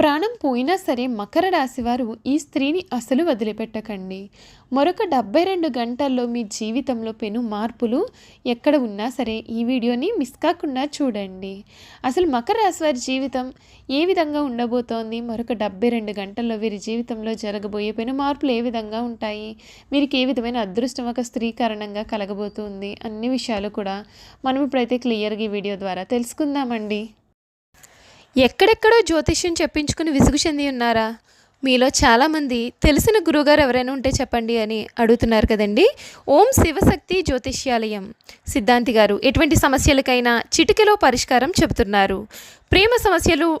ప్రాణం పోయినా సరే మకర రాశి వారు ఈ స్త్రీని అసలు వదిలిపెట్టకండి. మరొక డెబ్బై రెండు గంటల్లో మీ జీవితంలో పెను మార్పులు ఎక్కడ ఉన్నా సరే ఈ వీడియోని మిస్ కాకుండా చూడండి. అసలు మకర రాశి వారి జీవితం ఏ విధంగా ఉండబోతోంది? మరొక డెబ్బై రెండు గంటల్లో వీరి జీవితంలో జరగబోయే పెను మార్పులు ఏ విధంగా ఉంటాయి? వీరికి ఏ విధమైన అదృష్టం ఒక స్త్రీ కారణంగా కలగబోతుంది? అన్ని విషయాలు కూడా మనం ఇప్పుడైతే క్లియర్గా ఈ వీడియో ద్వారా తెలుసుకుందామండి. ఎక్కడెక్కడో జ్యోతిష్యం చెప్పించుకుని విసుగు చెంది ఉన్నారా? మీలో చాలామంది తెలిసిన గురువుగారు ఎవరైనా ఉంటే చెప్పండి అని అడుగుతున్నారు కదండి. ఓం శివశక్తి జ్యోతిష్యాలయం. సిద్ధాంతి గారు ఎటువంటి సమస్యలకైనా చిటికెలో పరిష్కారం చెబుతున్నారు. ప్రేమ సమస్యలు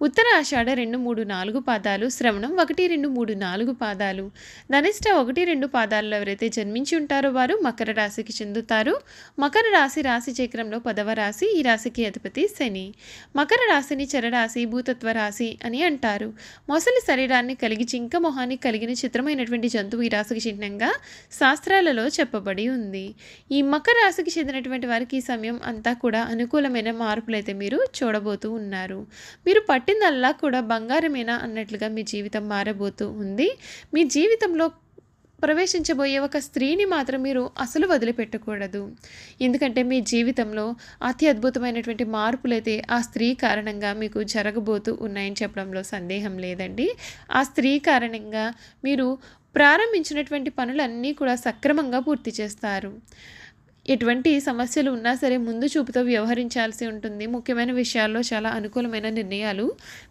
ఉత్తర ఆషాఢ రెండు మూడు నాలుగు పాదాలు శ్రవణం ఒకటి రెండు మూడు నాలుగు పాదాలు. ధనిష్ట ఒకటి రెండు పాదాల్లో ఎవరైతే జన్మించి ఉంటారో వారు మకర రాశికి చెందుతారు. మకర రాశి రాశి చక్రంలో పదవ రాశి ఈ రాశికి అధిపతి శని. మకర రాశిని చరరాశి భూతత్వ రాశి అని అంటారు. మొసలి శరీరాన్ని కలిగి చింక మొహాన్ని కలిగిన చిత్రమైనటువంటి జంతువు ఈ రాశికి చిహ్నంగా శాస్త్రాలలో చెప్పబడి ఉంది. ఈ మకర రాశికి చెందినటువంటి వారికి ఈ సమయం అంతా కూడా అనుకూలమైన మార్పులైతే మీరు చూడబోతూ ఉన్నారు. మీరు పట్టిందల్లా కూడా బంగారమేనా అన్నట్లుగా మీ జీవితం మారబోతూ ఉంది. మీ జీవితంలో ప్రవేశించబోయే ఒక స్త్రీని మాత్రం మీరు అసలు వదిలిపెట్టకూడదు. ఎందుకంటే మీ జీవితంలో అతి అద్భుతమైనటువంటి మార్పులైతే ఆ స్త్రీ కారణంగా మీకు జరగబోతూ ఉన్నాయని చెప్పడంలో సందేహం లేదండి. ఆ స్త్రీ కారణంగా మీరు ప్రారంభించినటువంటి పనులన్నీ కూడా సక్రమంగా పూర్తి చేస్తారు. ఎటువంటి సమస్యలు ఉన్నా సరే ముందు చూపుతో వ్యవహరించాల్సి ఉంటుంది. ముఖ్యమైన విషయాల్లో చాలా అనుకూలమైన నిర్ణయాలు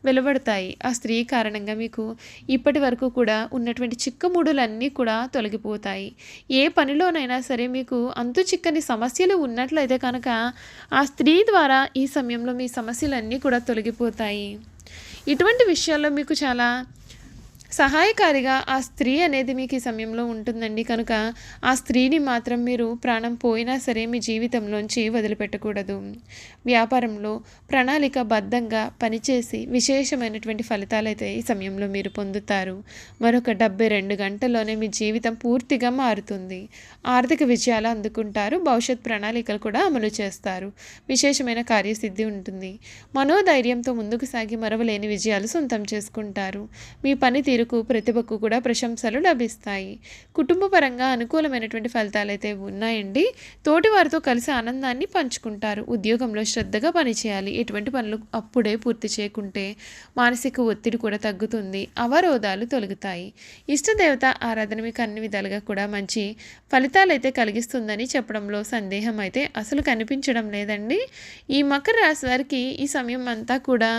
వెలువడతాయి. ఆ స్త్రీ కారణంగా మీకు ఇప్పటి వరకు కూడా ఉన్నటువంటి చిక్కముడులన్నీ కూడా తొలగిపోతాయి. ఏ పనిలోనైనా సరే మీకు అంతు చిక్కని సమస్యలు ఉన్నట్లయితే కనుక ఆ స్త్రీ ద్వారా ఈ సమయంలో మీ సమస్యలన్నీ కూడా తొలగిపోతాయి. ఇటువంటి విషయాల్లో మీకు చాలా సహాయకారిగా ఆ స్త్రీ అనేది మీకు ఈ సమయంలో ఉంటుందండి. కనుక ఆ స్త్రీని మాత్రం మీరు ప్రాణం పోయినా సరే మీ జీవితంలోంచి వదిలిపెట్టకూడదు. వ్యాపారంలో ప్రణాళిక బద్ధంగా పనిచేసి విశేషమైనటువంటి ఫలితాలైతే ఈ సమయంలో మీరు పొందుతారు. మరొక డెబ్బై రెండు గంటల్లోనే మీ జీవితం పూర్తిగా మారుతుంది. ఆర్థిక విజయాలు అందుకుంటారు. భవిష్యత్ ప్రణాళికలు కూడా అమలు చేస్తారు. విశేషమైన కార్యసిద్ధి ఉంటుంది. మనోధైర్యంతో ముందుకు సాగి మరవలేని విజయాలు సొంతం చేసుకుంటారు. మీ పనితీరు తీరుకు ప్రతిభకు కూడా ప్రశంసలు లభిస్తాయి. కుటుంబపరంగా అనుకూలమైనటువంటి ఫలితాలు అయితే ఉన్నాయండి. తోటి వారితో కలిసి ఆనందాన్ని పంచుకుంటారు. ఉద్యోగంలో శ్రద్ధగా పనిచేయాలి. ఎటువంటి పనులు అప్పుడే పూర్తి చేయకుంటే మానసిక ఒత్తిడి కూడా తగ్గుతుంది. అవరోధాలు తొలగుతాయి. ఇష్టదేవత ఆరాధన మీకు అన్ని విధాలుగా కూడా మంచి ఫలితాలు అయితే కలిగిస్తుందని చెప్పడంలో సందేహం అయితే అసలు కనిపించడం లేదండి. ఈ మకర రాశి వారికి ఈ సమయం అంతా కూడా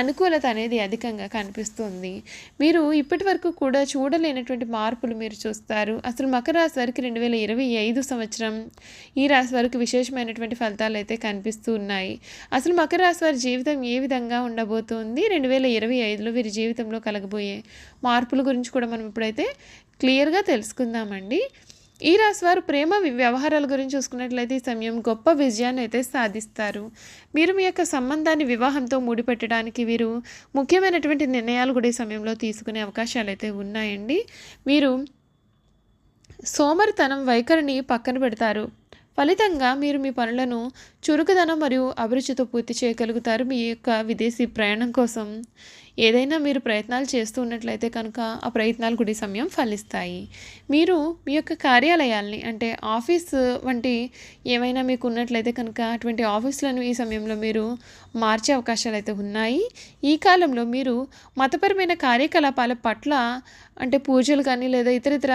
అనుకూలత అనేది అధికంగా కనిపిస్తుంది. మీరు ఇప్పటి వరకు కూడా చూడలేనటువంటి మార్పులు మీరు చూస్తారు. అసలు మకర రాశి వారికి రెండు వేల ఇరవై ఐదు సంవత్సరం ఈ రాశి వారికి విశేషమైనటువంటి ఫలితాలు అయితే కనిపిస్తూ ఉన్నాయి. అసలు మకర రాశి వారి జీవితం ఏ విధంగా ఉండబోతోంది? రెండు వేల ఇరవై ఐదులో వీరి జీవితంలో కలగబోయే మార్పుల గురించి కూడా మనం ఇప్పుడైతే క్లియర్గా తెలుసుకుందామండి. ఈ రాశి వారు ప్రేమ వ్యవహారాల గురించి చూసుకున్నట్లయితే ఈ సమయం గొప్ప విజయాన్ని అయితే సాధిస్తారు. మీరు మీ యొక్క సంబంధాన్ని వివాహంతో ముడిపెట్టడానికి వీరు ముఖ్యమైనటువంటి నిర్ణయాలు కూడా ఈ సమయంలో తీసుకునే అవకాశాలు అయితే ఉన్నాయండి. మీరు సోమరితనం వైఖరిని పక్కన పెడతారు. ఫలితంగా మీరు మీ పనులను చురుకుదనం మరియు అభిరుచితో పూర్తి చేయగలుగుతారు మీ యొక్క విదేశీ ప్రయాణం కోసం. ఏదైనా మీరు ప్రయత్నాలు చేస్తూ ఉన్నట్లయితే కనుక ఆ ప్రయత్నాలు కూడా సమయం ఫలిస్తాయి. మీరు మీ యొక్క కార్యాలయాల్ని అంటే ఆఫీస్ వంటి ఏమైనా మీకు ఉన్నట్లయితే కనుక అటువంటి ఆఫీసులను ఈ సమయంలో మీరు మార్చే అవకాశాలు అయితే ఉన్నాయి. ఈ కాలంలో మీరు మతపరమైన కార్యకలాపాల పట్ల అంటే పూజలు కానీ లేదా ఇతరితర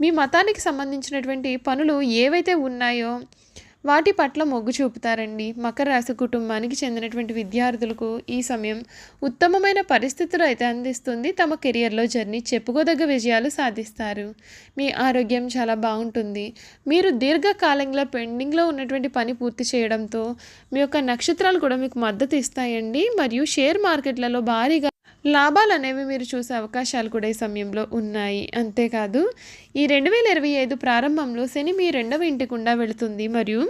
మీ మతానికి సంబంధించినటువంటి పనులు ఏవైతే ఉన్నాయో వాటి పట్ల మొగ్గు చూపుతారండి. మకర రాశి కుటుంబానికి చెందినటువంటి విద్యార్థులకు ఈ సమయం ఉత్తమమైన పరిస్థితులు అయితే అందిస్తుంది. తమ కెరియర్లో జర్నీ చెప్పుకోదగ్గ విజయాలు సాధిస్తారు. మీ ఆరోగ్యం చాలా బాగుంటుంది. మీరు దీర్ఘకాలంలో పెండింగ్లో ఉన్నటువంటి పని పూర్తి చేయడంతో మీ యొక్క నక్షత్రాలు కూడా మీకు మద్దతు ఇస్తాయండి. మరియు షేర్ మార్కెట్లలో భారీగా లాభాలు అనేవి మీరు చూసే అవకాశాలు కూడా ఈ సమయంలో ఉన్నాయి. అంతేకాదు ఈ రెండు వేల ఇరవై ఐదు ప్రారంభంలో శని మీ రెండవ ఇంటి గుండా వెళుతుంది మరియు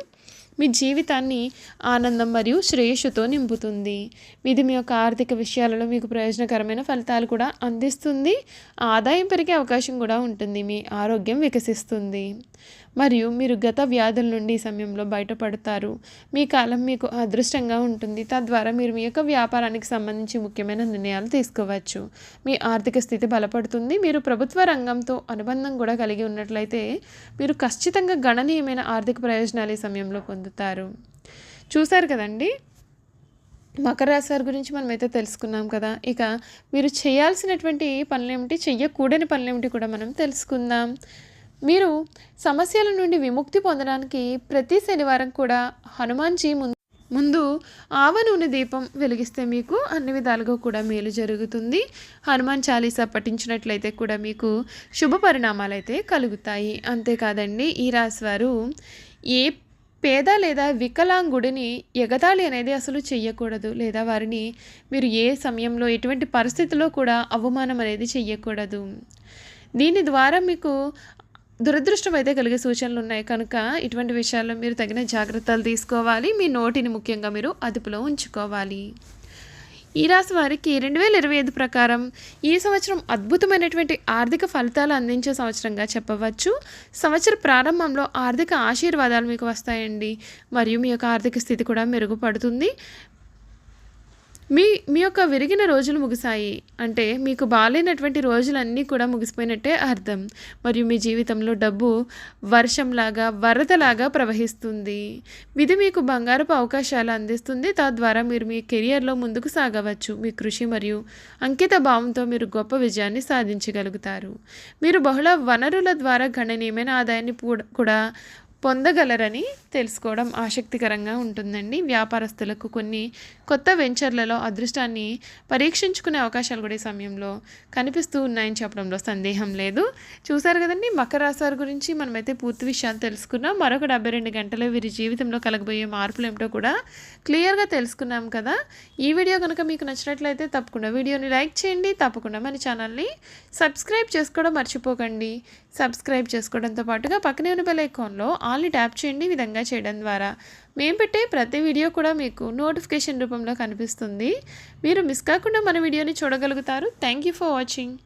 మీ జీవితాన్ని ఆనందం మరియు శ్రేయస్సుతో నింపుతుంది. ఇది మీ యొక్క ఆర్థిక విషయాలలో మీకు ప్రయోజనకరమైన ఫలితాలు కూడా అందిస్తుంది. ఆదాయం పెరిగే అవకాశం కూడా ఉంటుంది. మీ ఆరోగ్యం వికసిస్తుంది. మరియు మీరు గత వ్యాధుల నుండి ఈ సమయంలో బయటపడతారు. మీ కాలం మీకు అదృష్టంగా ఉంటుంది. తద్వారా మీరు మీ యొక్క వ్యాపారానికి సంబంధించి ముఖ్యమైన నిర్ణయాలు తీసుకోవచ్చు. మీ ఆర్థిక స్థితి బలపడుతుంది. మీరు ప్రభుత్వ రంగంతో అనుబంధం కూడా కలిగి ఉన్నట్లయితే మీరు ఖచ్చితంగా గణనీయమైన ఆర్థిక ప్రయోజనాలు ఈ సమయంలో పొందుతారు. చూశారు కదండి? మకర రాశి వారి గురించి మనమైతే తెలుసుకున్నాం కదా. ఇక మీరు చేయాల్సినటువంటి పనులు ఏమిటి చెయ్యకూడని పనులేమిటి కూడా మనం తెలుసుకుందాం. మీరు సమస్యల నుండి విముక్తి పొందడానికి ప్రతి శనివారం కూడా హనుమాన్జీ ముందు ముందు ఆవ నూనె దీపం వెలిగిస్తే మీకు అన్ని విధాలుగా కూడా మేలు జరుగుతుంది. హనుమాన్ చాలీసా పఠించినట్లయితే కూడా మీకు శుభ పరిణామాలు అయితే కలుగుతాయి. అంతేకాదండి ఈ రాశివారు ఏ పేద లేదా వికలాంగుడిని ఎగతాళి అనేది అసలు చెయ్యకూడదు లేదా వారిని మీరు ఏ సమయంలో ఎటువంటి పరిస్థితిలో కూడా అవమానం అనేది చెయ్యకూడదు. దీని ద్వారా మీకు దురదృష్టం అయితే కలిగే సూచనలు ఉన్నాయి కనుక ఇటువంటి విషయాల్లో మీరు తగిన జాగ్రత్తలు తీసుకోవాలి. మీ నోటిని ముఖ్యంగా మీరు అదుపులో ఉంచుకోవాలి. ఈ రాశి వారికి రెండు వేల ఇరవై ఐదు ప్రకారం ఈ సంవత్సరం అద్భుతమైనటువంటి ఆర్థిక ఫలితాలు అందించే సంవత్సరంగా చెప్పవచ్చు. సంవత్సర ప్రారంభంలో ఆర్థిక ఆశీర్వాదాలు మీకు వస్తాయండి. మరియు మీ యొక్క ఆర్థిక స్థితి కూడా మెరుగుపడుతుంది. మీ మీ యొక్క విరిగిన రోజులు ముగిశాయి అంటే మీకు బాగాలేనటువంటి రోజులన్నీ కూడా ముగిసిపోయినట్టే అర్థం. మరియు మీ జీవితంలో డబ్బు వర్షంలాగా వరదలాగా ప్రవహిస్తుంది. ఇది మీకు బంగారపు అవకాశాలు అందిస్తుంది. తద్వారా మీరు మీ కెరియర్లో ముందుకు సాగవచ్చు. మీ కృషి మరియు అంకిత భావంతో మీరు గొప్ప విజయాన్ని సాధించగలుగుతారు. మీరు బహుళ వనరుల ద్వారా గణనీయమైన ఆదాయాన్ని కూడా పొందగలరని తెలుసుకోవడం ఆసక్తికరంగా ఉంటుందండి. వ్యాపారస్తులకు కొన్ని కొత్త వెంచర్లలో అదృష్టాన్ని పరీక్షించుకునే అవకాశాలు కూడా ఈ సమయంలో కనిపిస్తూ ఉన్నాయని చెప్పడంలో సందేహం లేదు. చూసారు కదండి మకర రాశి గురించి మనమైతే పూర్తి విషయాలు తెలుసుకున్నాం. మరొక డెబ్బై రెండు గంటలు వీరి జీవితంలో కలగబోయే మార్పులు ఏమిటో కూడా క్లియర్గా తెలుసుకున్నాం కదా. ఈ వీడియో కనుక మీకు నచ్చినట్లయితే తప్పకుండా వీడియోని లైక్ చేయండి. తప్పకుండా మన ఛానల్ని సబ్స్క్రైబ్ చేసుకోవడం మర్చిపోకండి. సబ్స్క్రైబ్ చేసుకోవడంతో పాటుగా పక్కనే ఉన్న బెల్ ఐకాన్లో ఆల్ని ట్యాప్ చేయండి విధంగా చేయడం ద్వారా. మేము పెట్టే ప్రతి వీడియో కూడా మీకు నోటిఫికేషన్ రూపంలో కనిపిస్తుంది. మీరు మిస్ కాకుండా మన వీడియోని చూడగలుగుతారు. Thank you for watching.